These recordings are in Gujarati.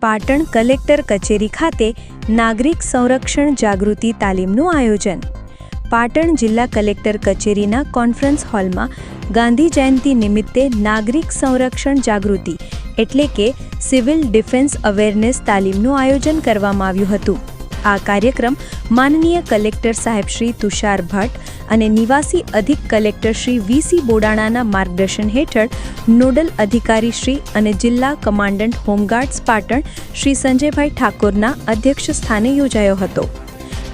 પાટણ કલેક્ટર કચેરી ખાતે નાગરિક સંરક્ષણ જાગૃતિ તાલીમનું આયોજન. પાટણ જિલ્લા કલેક્ટર કચેરીના કોન્ફરન્સ હોલમાં ગાંધી જયંતિ નિમિત્તે નાગરિક સંરક્ષણ જાગૃતિ, એટલે કે સિવિલ ડિફેન્સ અવેરનેસ તાલીમનું આયોજન કરવામાં આવ્યું હતું. આ કાર્યક્રમ માનનીય કલેક્ટર સાહેબ શ્રી તુષાર ભટ્ટ અને નિવાસી અધિક કલેક્ટર શ્રી વીસી બોડાણાના માર્ગદર્શન હેઠળ નોડલ અધિકારી શ્રી અને જિલ્લા commandant home guards Patan Shri Sanjaybhai ઠાકોરના અધ્યક્ષ સ્થાને યોજાયો હતો.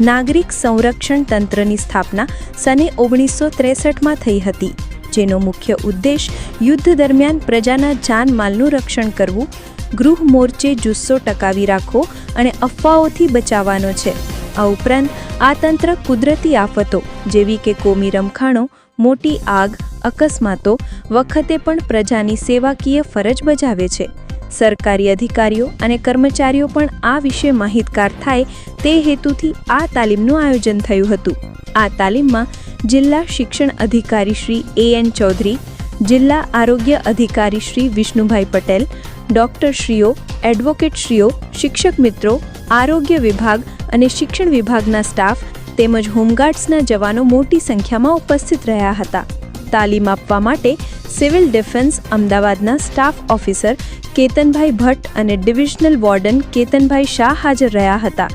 નાગરિક સંરક્ષણ તંત્રની સ્થાપના સને ઓગણીસો ત્રેસઠમાં થઈ હતી, જેનો મુખ્ય ઉદ્દેશ યુદ્ધ દરમિયાન પ્રજાના જાનમાલનું રક્ષણ કરવું ગૃહ મોરચે જુસ્સો ટકાવી રાખવો અને અફવાઓથી બચાવવાનો છે. આ ઉપરાંત આ તંત્ર કુદરતી આફતો, જેવી કે કોમી રમખાણો, મોટી આગ, અકસ્માતો, વખતે પણ પ્રજાની સેવાકીય ફરજ બજાવે છે. સરકારી અધિકારીઓ અને કર્મચારીઓ પણ આ વિશે માહિતગાર થાય તે હેતુથી આ તાલીમનું આયોજન થયું હતું. આ તાલીમમાં જિલ્લા શિક્ષણ અધિકારી શ્રી એ એન ચૌધરી, જિલ્લા આરોગ્ય અધિકારી શ્રી વિષ્ણુભાઈ પટેલ ડોક્ટરશ્રીઓ, એડવોકેટશ્રીઓ, શિક્ષક મિત્રો, આરોગ્ય વિભાગ અને શિક્ષણ વિભાગના સ્ટાફ તેમજ હોમગાર્ડ્સના જવાનો મોટી સંખ્યામાં ઉપસ્થિત રહ્યા હતા. તાલીમ આપવા માટે સિવિલ ડિફેન્સ અમદાવાદના સ્ટાફ ઓફિસર કેતનભાઈ ભટ્ટ અને ડિવિઝનલ વોર્ડન કેતનભાઈ શાહ હાજર રહ્યા હતા.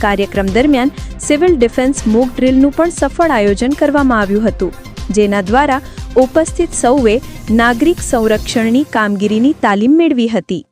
કાર્યક્રમ દરમિયાન સિવિલ ડિફેન્સ મોક ડ્રિલનું પણ સફળ આયોજન કરવામાં આવ્યું હતું. જેના દ્વારા ઉપસ્થિત સૌએ નાગરિક સંરક્ષણની કામગીરીની તાલીમ મેળવી હતી.